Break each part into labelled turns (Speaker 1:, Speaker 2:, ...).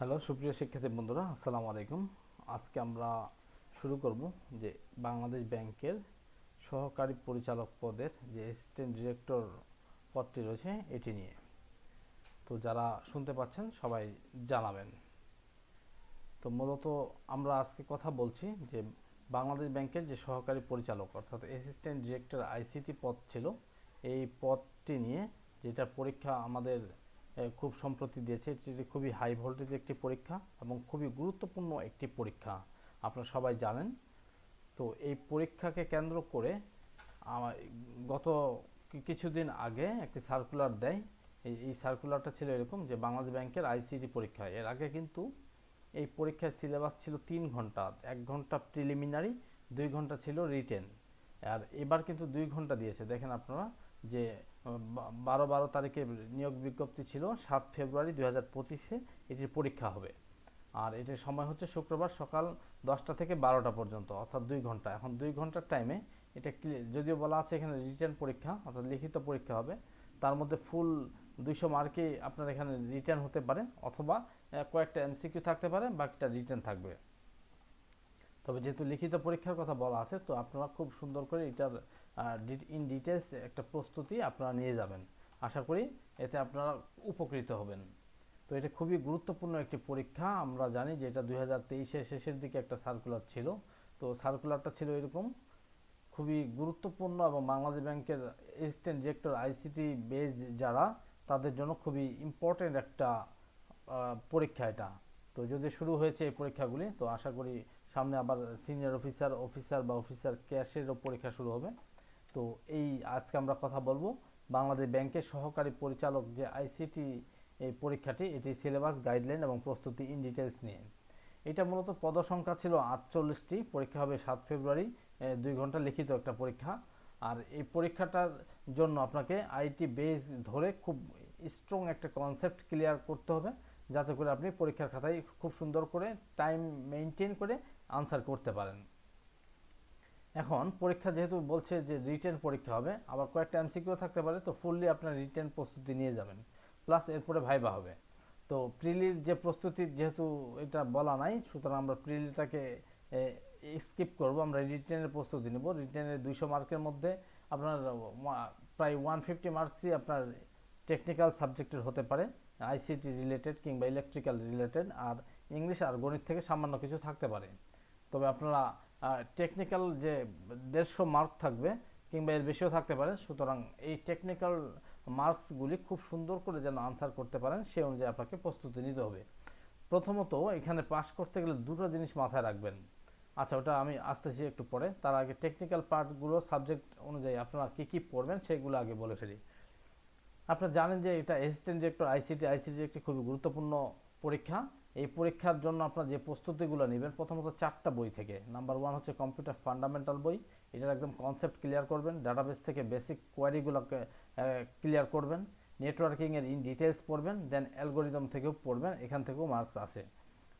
Speaker 1: Hello, সুপ্রিয় শিক্ষার্থী বন্ধুরা, আসসালামু আলাইকুম। আজকে আমরা শুরু করব যে বাংলাদেশ ব্যাংকের সহকারী পরিচালক পদের যে অ্যাসিস্ট্যান্ট ডিরেক্টর পদটি রয়েছে, এটি নিয়ে। তো যারা শুনতে পাচ্ছেন, সবাই জানাবেন। তো মূলত আমরা আজকে কথা বলছি যে বাংলাদেশ ব্যাংকের যে সহকারী পরিচালক, অর্থাৎ অ্যাসিস্ট্যান্ট ডিরেক্টর আইসিটি পদ ছিল, এই পদটি নিয়ে যেটা পরীক্ষা আমাদের খুব সম্প্রতি দিয়েছে। এটি খুবই হাই ভোল্টেজ একটি পরীক্ষা এবং খুবই গুরুত্বপূর্ণ একটি পরীক্ষা। আপনারা সবাই জানেন। তো এই পরীক্ষাকে কেন্দ্র করে গত কিছুদিন আগে একটি সার্কুলার দেয়। এই সার্কুলারটা ছিল এরকম যে বাংলাদেশ ব্যাংকের আইসিটি পরীক্ষা। এর আগে কিন্তু এই পরীক্ষার সিলেবাস ছিল তিন ঘণ্টা। এক ঘণ্টা প্রিলিমিনারি দুই ঘণ্টা ছিল রিটেন আর এবার কিন্তু দুই ঘণ্টা দিয়েছে। দেখেন আপনারা যে বারো বারো তারিখে নিয়োগ বিজ্ঞপ্তি ছিল, সাত ফেব্রুয়ারি দুই হাজার পঁচিশে এটির পরীক্ষা হবে। আর এটির সময় হচ্ছে শুক্রবার সকাল দশটা থেকে বারোটা পর্যন্ত, অর্থাৎ দুই ঘণ্টা। এখন দুই ঘণ্টার টাইমে এটা যদিও বলা আছে এখানে রিটার্ন পরীক্ষা, অর্থাৎ লিখিত পরীক্ষা হবে। তার মধ্যে ফুল দুইশো মার্কে আপনার এখানে রিটার্ন হতে পারে, অথবা কয়েকটা এমসিকিউ থাকতে পারে, বাকিটা রিটার্ন থাকবে। তবে যেহেতু লিখিত পরীক্ষার কথা বলা আছে, তো আপনারা খুব সুন্দর করে এটার ইন ডিটেলস একটা প্রস্তুতি আপনারা নিয়ে যাবেন। আশা করি এতে আপনারা উপকৃত হবেন। তো এটা খুবই গুরুত্বপূর্ণ একটি পরীক্ষা। আমরা জানি যে এটা দুই হাজার তেইশের শেষের দিকে একটা সার্কুলার ছিল। তো সার্কুলারটা ছিল এরকম। খুবই গুরুত্বপূর্ণ এবং বাংলাদেশ ব্যাংকের অ্যাসিস্ট্যান্ট ডিরেক্টর আইসিটি বেজ যারা, তাদের জন্য খুবই ইম্পর্টেন্ট একটা পরীক্ষা এটা। তো যদি শুরু হয়েছে এই পরীক্ষাগুলি, তো আশা করি সামনে আবার সিনিয়র অফিসার অফিসার বা অফিসার ক্যাশেরও পরীক্ষা শুরু হবে। তো এই আজকে আমরা কথা বলব বাংলাদেশ ব্যাংকের সহকারী পরিচালক যে আইসিটি এই পরীক্ষাটি এটি সিলেবাস গাইডলাইন এবং প্রস্তুতি ইন ডিটেলস নিয়ে। এটা মূলত পদসংখ্যা ছিল আটচল্লিশটি, পরীক্ষা হবে সাত ফেব্রুয়ারি দুই ঘণ্টা লিখিত একটা পরীক্ষা। আর এই পরীক্ষাটার জন্য আপনাকে আইটি বেস ধরে খুব স্ট্রং একটা কনসেপ্ট ক্লিয়ার করতে হবে, যাতে করে আপনি পরীক্ষার খাতায় খুব সুন্দর করে টাইম মেনটেন করে আনসার করতে পারেন। এখন পরীক্ষা যেহেতু বলছে যে রিটেন পরীক্ষা হবে, আবার কয়েকটা এমসিকিউ থাকতে পারে, তো ফুললি আপনার রিটেন প্রস্তুতি নিয়ে যাবেন। প্লাস এরপরে ভাইবা হবে। তো প্রিলির যে প্রস্তুতি, যেহেতু এটা বলা নাই, সুতরাং আমরা প্রিলিটাকে স্কিপ করব। আমরা রিটেনের প্রস্তুতি নেব। রিটেনের দুইশো মার্কের মধ্যে আপনার প্রায় ওয়ান ফিফটি মার্কসই আপনার টেকনিক্যাল সাবজেক্টের হতে পারে, আইসিটি রিলেটেড কিংবা ইলেকট্রিক্যাল রিলেটেড, আর ইংলিশ আর গণিত থেকে সামান্য কিছু থাকতে পারে। তবে আপনারা টেকনিক্যাল যে দেড়শো মার্ক থাকবে কিংবা এর বেশিও থাকতে পারে, সুতরাং এই টেকনিক্যাল মার্কসগুলি খুব সুন্দর করে যেন আনসার করতে পারেন সেই অনুযায়ী আপনাকে প্রস্তুতি নিতে হবে। প্রথমত এখানে পাস করতে গেলে দুটো জিনিস মাথায় রাখবেন। আচ্ছা ওটা আমি আসতেছি একটু পরে। তার আগে টেকনিক্যাল পার্টগুলো সাবজেক্ট অনুযায়ী আপনারা কী কী পড়বেন সেগুলো আগে বলে ফেলি। আপনারা জানেন যে এটা অ্যাসিস্ট্যান্ট ডিরেক্টর আইসিটি আইসিটি একটি খুবই গুরুত্বপূর্ণ পরীক্ষা। এই পরীক্ষার জন্য আপনার যে প্রস্তুতিগুলো নেবেন, প্রথমত চারটা বই থেকে। নাম্বার ওয়ান হচ্ছে কম্পিউটার ফান্ডামেন্টাল বই। এটার একদম কনসেপ্ট ক্লিয়ার করবেন ডাটাবেস থেকে বেসিক কোয়ারিগুলোকে ক্লিয়ার করবেন নেটওয়ার্কিংয়ের ইন ডিটেলস পড়বেন দেন অ্যালগোরিদম থেকেও পড়বেন, এখান থেকেও মার্কস আসে।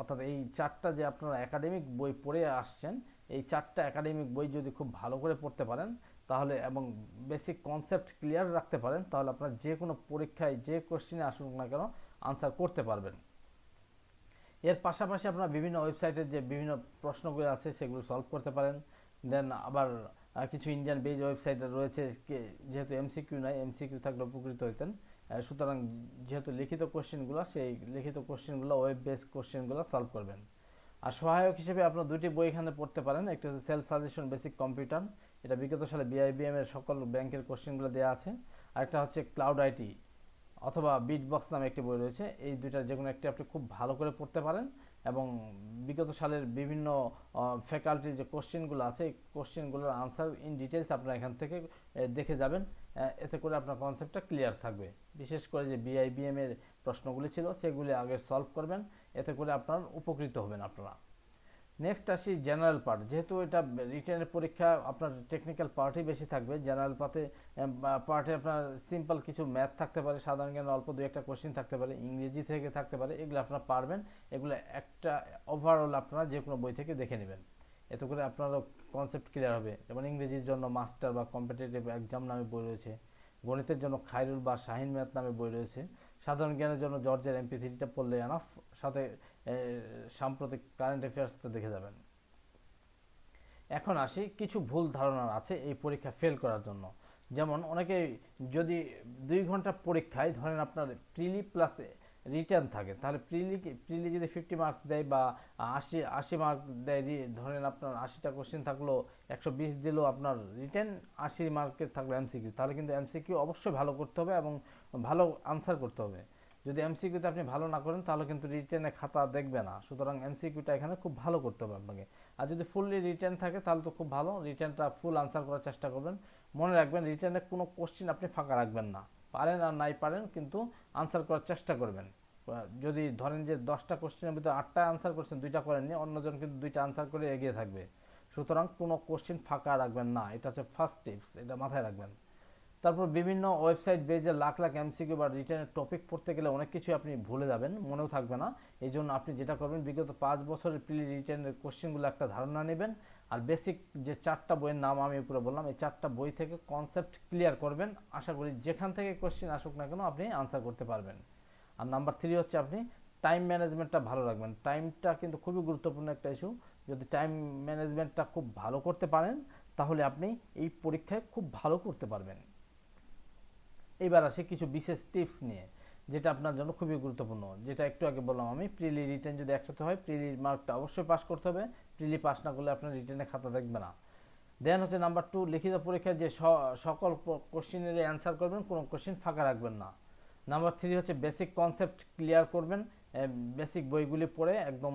Speaker 1: অর্থাৎ এই চারটা যে আপনারা একাডেমিক বই পড়ে আসছেন, এই চারটা একাডেমিক বই যদি খুব ভালো করে পড়তে পারেন, তাহলে এবং বেসিক কনসেপ্ট ক্লিয়ার রাখতে পারেন, তাহলে আপনার যে কোনো পরীক্ষায় যে কোশ্চেনে আসুন না কেন আনসার করতে পারবেন। এর পাশাপাশি আপনারা বিভিন্ন ওয়েবসাইটের যে বিভিন্ন প্রশ্নগুলো আছে, সেগুলো সলভ করতে পারেন। দেন আবার কিছু ইন্ডিয়ান বেজ ওয়েবসাইট রয়েছে যেহেতু এমসিকিউ নাই এমসিকিউ থাকলে উপকৃত হইতেন। সুতরাং যেহেতু লিখিত কোশ্চেনগুলো সেই লিখিত কোশ্চেনগুলো ওয়েব বেস কোশ্চেনগুলো সলভ করবেন। আর সহায়ক হিসেবে আপনার দুটি বই এখানে পড়তে পারেন। একটা হচ্ছে সেলফ সাজেশন বেসিক কম্পিউটার এটা বিগত সালে বিআইবিএম এর সকল ব্যাংকের কোশ্চেনগুলো দেওয়া আছে। আর একটা হচ্ছে ক্লাউড আইটি অথবা বিট বক্স নামে একটি বই রয়েছে। এই দুইটার যে কোনো একটি আপনি খুব ভালো করে পড়তে পারেন এবং বিগত সালের বিভিন্ন ফ্যাকাল্টির যে কোশ্চেনগুলো আছে, এই কোশ্চেনগুলোর আনসার ইন ডিটেলস আপনারা এখান থেকে দেখে যাবেন। এতে করে আপনার কনসেপ্টটা ক্লিয়ার থাকবে। বিশেষ করে যে বিআইবিএম এর প্রশ্নগুলি ছিল, সেগুলি আগে সলভ করবেন। এতে করে আপনার উপকৃত হবেন আপনারা। নেক্সট আসি জেনারেল পার্ট যেহেতু এটা রিটেনের পরীক্ষা, আপনার টেকনিক্যাল পার্টই বেশি থাকবে। জেনারেল পার্টে পার্টে আপনার সিম্পল কিছু ম্যাথ থাকতে পারে, সাধারণ জ্ঞান অল্প দু একটা কোশ্চেন থাকতে পারে, ইংরেজি থেকে থাকতে পারে, এগুলো আপনারা পারবেন। এগুলো একটা ওভারঅল আপনারা যে কোনো বই থেকে দেখে নেবেন। এতে করে আপনারও কনসেপ্ট ক্লিয়ার হবে। যেমন ইংরেজির জন্য মাস্টার বা কম্পিটিটিভ এক্সাম নামে বই রয়েছে। গণিতের জন্য খাইরুল বা শাহিন ম্যাথ নামে বই রয়েছে। সাধারণ জ্ঞানের জন্য জর্জের এমপি থ্রিটা পড়লে এনাফ সাথে সাম্প্রতিক কারেন্ট অ্যাফেয়ার্সটা দেখে যাবেন। এখন আসি, কিছু ভুল ধারণা আছে এই পরীক্ষা ফেল করার জন্য। যেমন অনেকে যদি দুই ঘণ্টা পরীক্ষায় ধরেন আপনার প্রিলি প্লাস রিটার্ন থাকে, তাহলে প্রিলি প্রিলি যদি ফিফটি মার্কস দেয় বা আশি আশি মার্ক দেয় ধরেন আপনার আশিটা কোশ্চেন থাকল, একশো বিশ দিলেও আপনার রিটার্ন আশি মার্কের থাকল এমসিকিউ তাহলে কিন্তু এমসিকিউ অবশ্যই ভালো করতে হবে এবং ভালো আনসার করতে হবে। যদি এমসিকিউতে আপনি ভালো না করেন, তাহলে কিন্তু রিটেনে খাতা দেখবে না। সুতরাং এমসিকিউটা এখানে খুব ভালো করতে হবে আপনাকে। আর যদি ফুললি রিটার্ন থাকে, তাহলে তো খুব ভালো। রিটার্নটা ফুল আনসার করার চেষ্টা করবেন। মনে রাখবেন রিটার্নে কোনো কোশ্চেন আপনি ফাঁকা রাখবেন না। পারেন আর নাই পারেন, কিন্তু আনসার করার চেষ্টা করবেন। যদি ধরেন যে দশটা কোশ্চেনের ভিতরে আটটা আনসার করছেন, দুইটা করেননি অন্যজন কিন্তু দুইটা আনসার করে এগিয়ে থাকবে। সুতরাং কোনো কোশ্চেন ফাঁকা রাখবেন না। এটা হচ্ছে ফার্স্ট টিপস এটা মাথায় রাখবেন। তারপর বিভিন্ন ওয়েবসাইট বেজে লাখ লাখ এমসিকিউ বা রিটার্নের টপিক পড়তে গেলে অনেক কিছু আপনি ভুলে যাবেন, মনেও থাকবে না। এই জন্য আপনি যেটা করবেন, বিগত পাঁচ বছরের প্রি রিটার্নের কোশ্চেনগুলো একটা ধারণা নেবেন আর বেসিক যে চারটা বইয়ের নাম আমি উপরে বললাম, এই চারটা বই থেকে কনসেপ্ট ক্লিয়ার করবেন। আশা করি যেখান থেকে কোশ্চেন আসুক না কেন আপনি আনসার করতে পারবেন। আর নাম্বার থ্রি হচ্ছে আপনি টাইম ম্যানেজমেন্টটা ভালো রাখবেন। টাইমটা কিন্তু খুবই গুরুত্বপূর্ণ একটা ইস্যু যদি টাইম ম্যানেজমেন্টটা খুব ভালো করতে পারেন, তাহলে আপনি এই পরীক্ষায় খুব ভালো করতে পারবেন। এবার আসে কিছু বিশেষ টিপস নিয়ে, যেটা আপনার জন্য খুবই গুরুত্বপূর্ণ। যেটা একটু আগে বললাম আমি, প্রিলি রিটার্ন যদি একসাথে হয় প্রিলি মার্কটা অবশ্যই পাস করতে হবে। প্রিলি পাস না করলে আপনার রিটার্নে খাতা দেখবে না। দেন হচ্ছে নাম্বার টু লিখিত পরীক্ষায় যে সকল কোশ্চেনের অ্যান্সার করবেন, কোনো কোশ্চেন ফাঁকা রাখবেন না। নাম্বার থ্রি হচ্ছে বেসিক কনসেপ্ট ক্লিয়ার করবেন বেসিক বইগুলি পড়ে একদম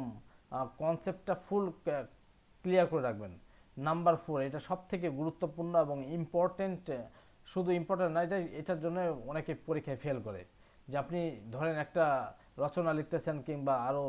Speaker 1: কনসেপ্টটা ফুল ক্লিয়ার করে রাখবেন। নাম্বার ফোর এটা সব থেকে গুরুত্বপূর্ণ এবং ইম্পর্টেন্ট শুধু ইম্পর্টেন্ট না এটা, এটার জন্য অনেকে পরীক্ষায় ফেল করে। যে আপনি ধরেন একটা রচনা লিখতেছেন কিংবা আরও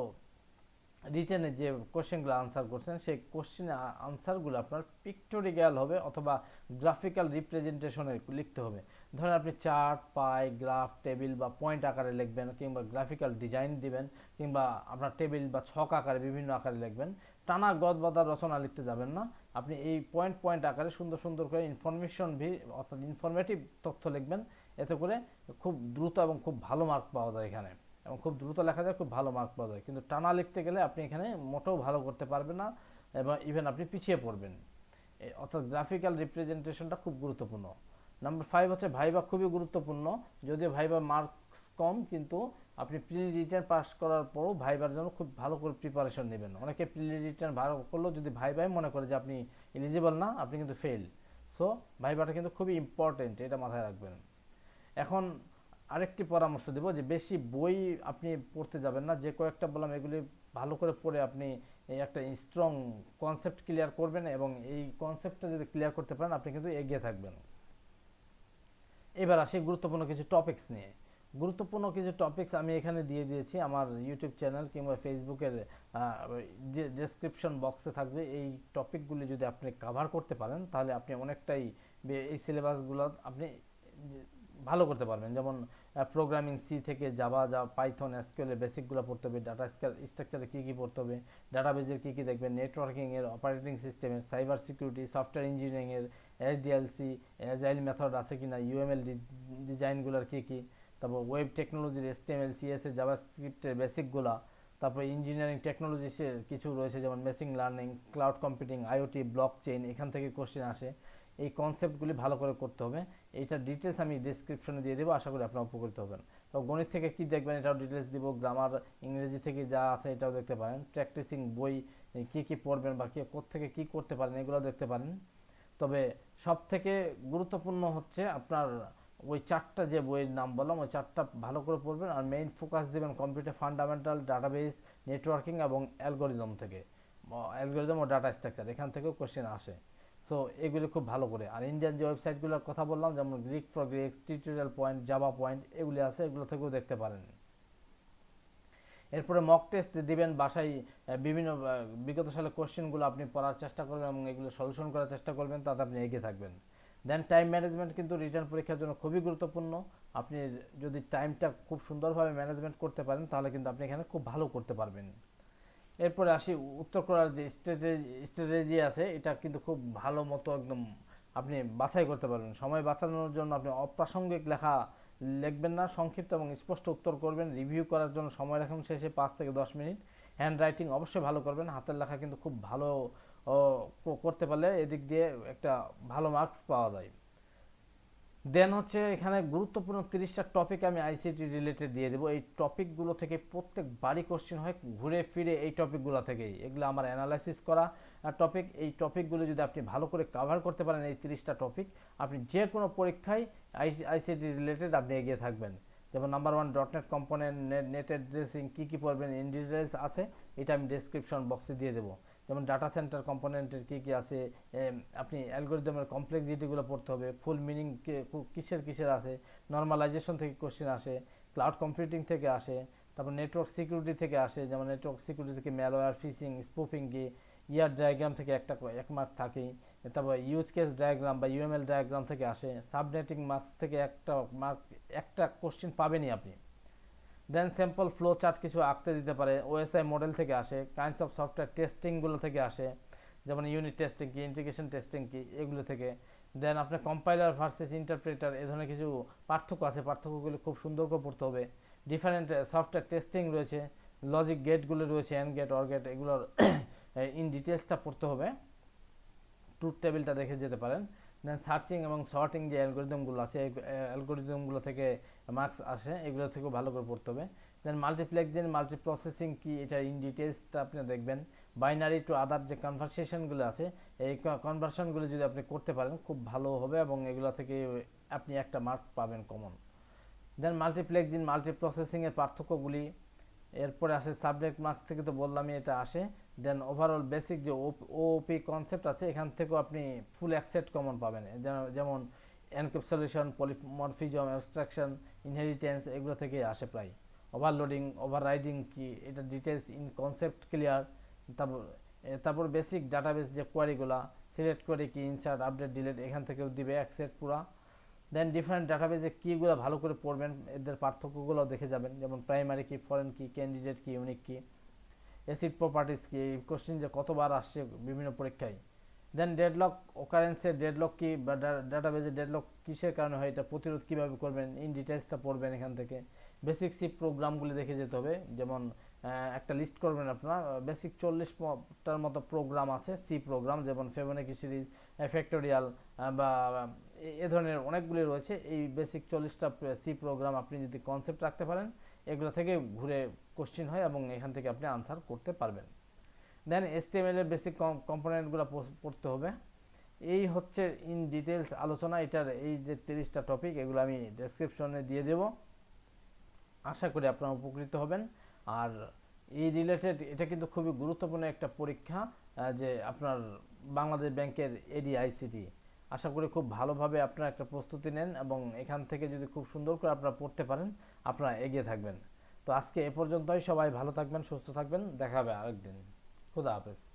Speaker 1: রিটেনে যে কোশ্চেনগুলো আনসার করছেন, সেই কোশ্চেনের আনসারগুলো আপনার পিক্টোরিক্যাল হবে অথবা গ্রাফিক্যাল রিপ্রেজেন্টেশনে লিখতে হবে। ধরেন আপনি চার্ট পাই গ্রাফ টেবিল বা পয়েন্ট আকারে লিখবেন কিংবা গ্রাফিক্যাল ডিজাইন দিবেন কিংবা আপনার টেবিল বা ছক আকারে, বিভিন্ন আকারে লিখবেন। টানা গদ রচনা লিখতে যাবেন না। আপনি এই পয়েন্ট পয়েন্ট আকারে সুন্দর সুন্দর করে ইনফরমেশন ভি, অর্থাৎ ইনফরমেটিভ তথ্য লিখবেন। এতে করে খুব দ্রুত এবং খুব ভালো মার্ক পাওয়া যায় এখানে। এবং খুব দ্রুত লেখা যায়, খুব ভালো মার্ক পাওয়া যায়। কিন্তু টানা লিখতে গেলে আপনি এখানে মোটেও ভালো করতে পারবেন না এবং ইভেন আপনি পিছিয়ে পড়বেন। অর্থাৎ গ্রাফিক্যাল রিপ্রেজেন্টেশনটা খুব গুরুত্বপূর্ণ। নাম্বার ফাইভ হচ্ছে ভাইবা খুবই গুরুত্বপূর্ণ। যদিও ভাইবা মার্কস কম, কিন্তু আপনি প্রি রিটার্ন পাস করার পরও ভাইবার জন্য খুব ভালো করে প্রিপারেশন নেবেন। অনেকে প্রি রিটার্ন ভালো করলেও যদি ভাইবাই মনে করে যে আপনি এলিজিবল না, আপনি কিন্তু ফেল সো ভাইবাটা কিন্তু খুবই ইম্পর্টেন্ট এটা মাথায় রাখবেন। এখন আরেকটি পরামর্শ দেব যে বেশি বই আপনি পড়তে যাবেন না, যে কয়েকটা বললাম, এগুলি ভালো করে পড়ে আপনি একটা স্ট্রং কনসেপ্ট ক্লিয়ার করবেন এবং এই কনসেপ্টটা যদি ক্লিয়ার করতে পারেন, আপনি কিন্তু এগিয়ে থাকবেন। এবার আসি গুরুত্বপূর্ণ কিছু টপিকস নিয়ে। গুরুত্বপূর্ণ কিছু টপিকস আমি এখানে দিয়ে দিয়েছি আমার ইউটিউব চ্যানেল কিংবা ফেসবুকের যে ডেসক্রিপশন বক্সে থাকবে। এই টপিকগুলি যদি আপনি কভার করতে পারেন, তাহলে আপনি অনেকটাই এই সিলেবাসগুলো আপনি ভালো করতে পারবেন। যেমন প্রোগ্রামিং সি থেকে জাভা যা পাইথন এসকিউএলের বেসিকগুলো পড়তে হবে ডাটা স্ট্রাকচারে কী কী পড়তে হবে ডাটাবেজের কী কী দেখবেন নেটওয়ার্কিংয়ের অপারেটিং সিস্টেমের সাইবার সিকিউরিটি সফটওয়্যার ইঞ্জিনিয়ারিংয়ের এসডিএলসি এজাইল মেথড আছে কিনা ইউএমএল ডিজাইনগুলোর কী কী তারপর ওয়েব টেকনোলজির এসটিএমএল সিএসএ জাভাস্ক্রিপ্টের বেসিকগুলা তারপর ইঞ্জিনিয়ারিং টেকনোলজিসের কিছু রয়েছে, যেমন machine learning cloud computing IoT blockchain এখান থেকে কোশ্চেন আসে। এই কনসেপ্টগুলি ভালো করে করতে হবে। এইটার ডিটেলস আমি ডিসক্রিপশনে দিয়ে দেবো, আশা করি আপনারা উপকৃত হবেন। তো গণিত থেকে কী দেখবেন, এটাও ডিটেলস দিব। গ্রামার ইংরেজি থেকে যা আছে এটাও দেখতে পারেন। প্র্যাকটিসিং বই কী কী পড়বেন বা কে থেকে কী করতে পারেন এগুলো দেখতে পারেন। তবে সব থেকে গুরুত্বপূর্ণ হচ্ছে আপনার ওই চারটা যে বইয়ের নাম বললাম, ওই চারটা ভালো করে পড়বেন। আর মেইন ফোকাস দেবেন কম্পিউটার ফান্ডামেন্টাল ডাটাবেস নেটওয়ার্কিং এবং অ্যালগোরিদম থেকে। অ্যালগোরিদম ও ডাটা স্ট্রাকচার এখান থেকেও কোশ্চেন আসে। সো এগুলি খুব ভালো করে। আর ইন্ডিয়ান যে ওয়েবসাইটগুলোর কথা বললাম, যেমন Greek for Geeks Tutorial Point Java Point এগুলি আছে, এগুলো থেকেও দেখতে পারেন। এরপরে মক টেস্ট দিবেন বাসায় বিভিন্ন বিগত সালে কোশ্চেনগুলো আপনি পড়ার চেষ্টা করবেন এবং এগুলো সলিউশন করার চেষ্টা করবেন, তাতে আপনি এগিয়ে থাকবেন। দেন টাইম ম্যানেজমেন্ট কিন্তু রিটার্ন পরীক্ষার জন্য খুবই গুরুত্বপূর্ণ। আপনি যদি টাইমটা খুব সুন্দরভাবে ম্যানেজমেন্ট করতে পারেন, তাহলে কিন্তু আপনি এখানে খুব ভালো করতে পারবেন। এরপরে আসি উত্তর করার যে স্ট্র্যাটেজি স্ট্র্যাটেজি আছে, এটা কিন্তু খুব ভালো মতো একদম আপনি বাছাই করতে পারবেন। সময় বাঁচানোর জন্য আপনি অপ্রাসঙ্গিক লেখা লিখবেন না, সংক্ষিপ্ত এবং স্পষ্ট উত্তর করবেন রিভিউ করার জন্য সময় রাখুন শেষে পাঁচ থেকে দশ মিনিট। হ্যান্ড রাইটিং অবশ্যই ভালো করবেন, হাতের লেখা কিন্তু খুব ভালো করতে পারলে এদিক দিয়ে একটা ভালো মার্কস পাওয়া যায়। দেন হচ্ছে এখানে গুরুত্বপূর্ণ তিরিশটা টপিক আমি আইসিটি রিলেটেড দিয়ে দেবো। এই টপিকগুলো থেকে প্রত্যেক বাড়ি কোশ্চেন হয়, ঘুরে ফিরে এই টপিকগুলো থেকেই। এগুলো আমার অ্যানালাইসিস করা টপিক এই টপিকগুলো যদি আপনি ভালো করে কাভার করতে পারেন, এই তিরিশটা টপিক আপনি যে কোনো পরীক্ষায় আইসিটি রিলেটেড আপনি এগিয়ে থাকবেন। যেমন number one dot net component net net addressing কী কী পড়বেন ইন ডিটেলস আছে, এটা আমি ডেসক্রিপশন বক্সে দিয়ে দেবো। যেমন ডাটা সেন্টার কম্পোনেন্টের কী কী আছে আপনি অ্যালগোরিদমের কমপ্লেক্সিটিগুলো পড়তে হবে ফুল মিনিং কিসের কিসের আছে নর্মালাইজেশন থেকে কোশ্চেন আসে ক্লাউড কম্পিউটিং থেকে আসে, তারপর নেটওয়ার্ক সিকিউরিটি থেকে আসে, যেমন নেটওয়ার্ক সিকিউরিটি থেকে ম্যালওয়্যার ফিশিং স্পুফিং কি, ইয়ার ডায়াগ্রাম থেকে একটা এক মার্ক থাকেই, তারপর ইউজ কেস ডায়াগ্রাম বা ইউএমএল ডায়াগ্রাম থেকে আসে সাবনেটিং মার্কস থেকে একটা মার্ক একটা কোশ্চেন পাবেনই আপনি। দেন স্যাম্পল ফ্লো চার্ট কিছু আঁকতে দিতে পারে ওএসআই মডেল থেকে আসে কাইন্ডস অফ সফটওয়্যার টেস্টিংগুলো থেকে আসে, যেমন ইউনিট টেস্টিং কি ইন্টিগ্রেশন টেস্টিং কি, এগুলো থেকে। দেন আপনার কম্পাইলার ভার্সেস ইন্টারপ্রেটার এ ধরনের কিছু পার্থক্য আছে, পার্থক্যগুলো খুব সুন্দর করে পড়তে হবে। ডিফারেন্ট সফটওয়্যার টেস্টিং রয়েছে লজিক গেটগুলো রয়েছে অ্যান্ড গেট অর গেট এগুলোর ইন ডিটেলসটা পড়তে হবে। ট্রুথ টেবিলটা দেখে যেতে পারেন। দেন সার্চিং এবং শর্টিং যে অ্যালগোরিদমগুলো আছে অ্যালগোরিদমগুলো থেকে মার্কস আসে, এগুলো থেকেও ভালো করে পড়তে হবে। দেন মাল্টিপ্লেক্সিং মাল্টি প্রসেসিং কি, এটা ইন ডিটেলসটা আপনি দেখবেন। বাইনারি টু আদার যে কনভারসেশনগুলো আছে, এই কনভার্সনগুলো যদি আপনি করতে পারেন, খুব ভালো হবে এবং এগুলো থেকে আপনি একটা মার্ক পাবেন কমন দেন মাল্টিপ্লেক্সিং মাল্টি প্রসেসিংয়ের পার্থক্যগুলি, এরপরে আসে সাবজেক্ট মার্কস থেকে তো বললামই এটা আসে। দেন ওভারঅল বেসিক যে ওপি কনসেপ্ট আছে, এখান থেকেও আপনি ফুল অ্যাকসেপ্ট কমন পাবেন। যেমন এনক্যাপসুলেশন পলিমরফিজম অ্যাবস্ট্রাকশন ইনহেরিটেন্স এগুলো থেকে আসে প্রায়। ওভারলোডিং ওভাররাইডিং কি, এটা ডিটেলস ইন কনসেপ্ট ক্লিয়ার তারপর তারপর বেসিক ডাটাবেস যে কোয়ারিগুলো সিলেক্ট করে কি ইনসার্ট আপডেট ডিলেট এখান থেকেও দিবে অ্যাকসেপ্ট পুরা। দেন ডিফারেন্ট ডাটাবেজে কীগুলো ভালো করে পড়বেন, এদের পার্থক্যগুলো দেখে যাবেন, যেমন প্রাইমারি কি ফরেন কি ক্যান্ডিডেট কি ইউনিক কি অ্যাসিড প্রপার্টিস কি, এই কোশ্চেন যে কতবার আসছে বিভিন্ন পরীক্ষায়। দেন ডেডলক ওকারেন্সের ডেডলক কি বা ডাটাবেজে ডেডলক কিসের কারণে হয়? এটা প্রতিরোধ কীভাবে করবেন? ইন ডিটেলসটা পড়বেন এখান থেকে। বেসিক সি প্রোগ্রামগুলি দেখে যেতে হবে। যেমন একটা লিস্ট করবেন আপনার। বেসিক চল্লিশটার মতো প্রোগ্রাম আছে সি প্রোগ্রাম যেমন ফেভোনেকি সিরিজ ফ্যাক্টোরিয়াল বা এ ধরনের অনেকগুলি রয়েছে। এই বেসিক চল্লিশটা সি প্রোগ্রাম আপনি যদি কনসেপ্ট রাখতে পারেন, এগুলো থেকে ঘুরে কোশ্চিন হয় এবং এখান থেকে আপনি আনসার করতে পারবেন। দেন এসটিএমএল এর বেসিক কম্পোনেন্টগুলো পড়তে হবে। এই হচ্ছে ইন ডিটেলস আলোচনা, এটার এই যে তিরিশটা টপিক এগুলো আমি ডেসক্রিপশনে দিয়ে দেব। আশা করি আপনারা উপকৃত হবেন। আর এই রিলেটেড এটা কিন্তু খুবই গুরুত্বপূর্ণ একটা পরীক্ষা যে আপনার বাংলাদেশ ব্যাংকের এডিআইসিটি আশা করি খুব ভালোভাবে আপনারা একটা প্রস্তুতি নেন এবং এখান থেকে যদি খুব সুন্দর করে আপনারা পড়তে পারেন, আপনারা এগিয়ে থাকবেন। তো আজকে এ পর্যন্তই। সবাই ভালো থাকবেন, সুস্থ থাকবেন। দেখা হবে আরেকদিন। خدا حافظ